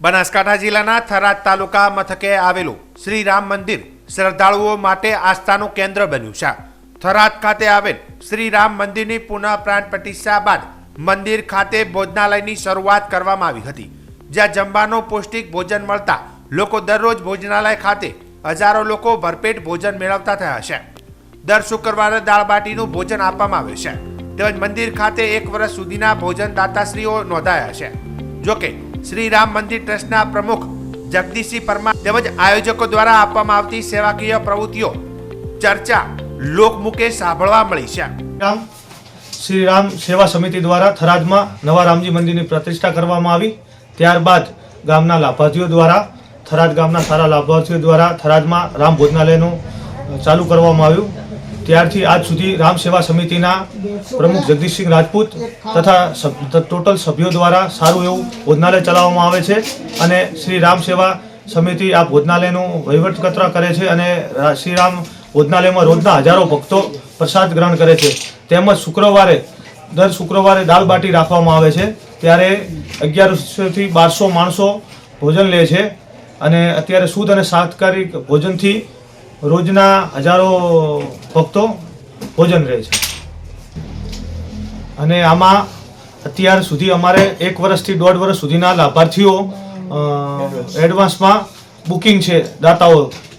બનાસકાંઠા જિલ્લાના થરાદ તાલુકા મથકે આવેલું શ્રી રામ મંદિર શ્રદ્ધાળુઓ માટે આસ્થાનું કેન્દ્ર બન્યું છે. થરાદ ખાતે આવેલ શ્રી રામ મંદિરની પુનઃ પ્રાણ પ્રતિષ્ઠા બાદ મંદિર ખાતે ભોજનાલયની શરૂઆત કરવામાં આવી હતી. જ્યાં જમવાનું પૌષ્ટિક ભોજન મળતા લોકો દરરોજ ભોજનાલય ખાતે હજારો લોકો ભરપેટ ભોજન મેળવતા થયા છે. દર શુક્રવારે દાળ બાટીનું ભોજન આપવામાં આવે છે. તેમજ મંદિર ખાતે એક વર્ષ સુધીના ભોજન દાતાશ્રીઓ નોંધાયા છે. જોકે શ્રી રામ મંદિર ટ્રસ્ટના પ્રમુખ જગદીશસિંહ પરમાર તેમજ આયોજકો દ્વારા આપવામાં આવતી સેવાકીય પ્રવૃત્તિઓ ચર્ચા લોકમુખે સાંભળવા મળી છે. રામ શ્રી રામ સેવા સમિતિ દ્વારા થરાદમાં નવા રામજી મંદિરની પ્રતિષ્ઠા કરવામાં આવી. ત્યારબાદ ગામના લાભાર્થીઓ દ્વારા, થરાદ ગામના સારા લાભાર્થીઓ દ્વારા થરાદમાં રામ ભોજનાલયનું ચાલુ કરવામાં આવ્યું. ત્યારથી આજ સુધી રામ સેવા સમિતિના પ્રમુખ જગદીશસિંહ રાજપૂત તથા ટોટલ સભ્યો દ્વારા સારું એવું ભોજનાલય ચલાવવામાં આવે છે અને શ્રી રામ સેવા સમિતિ આ ભોજનાલયનું વહીવટકત્ર કરે છે અને શ્રી રામ ભોજનાલયમાં રોજના હજારો ભક્તો પ્રસાદ ગ્રહણ કરે છે. તેમજ શુક્રવારે, દર શુક્રવારે દાળ બાટી રાખવામાં આવે છે. ત્યારે અગિયારસોથી બારસો માણસો ભોજન લે છે અને અત્યારે શુદ્ધ અને શાકાહારી ભોજનથી રોજના હજારો ભક્તો ભોજન રહે છે. અને આમાં અત્યાર સુધી અમારે એક વર્ષથી દોઢ વર્ષ સુધીના લાભાર્થીઓ એડવાન્સમાં બુકિંગ છે, દાતાઓ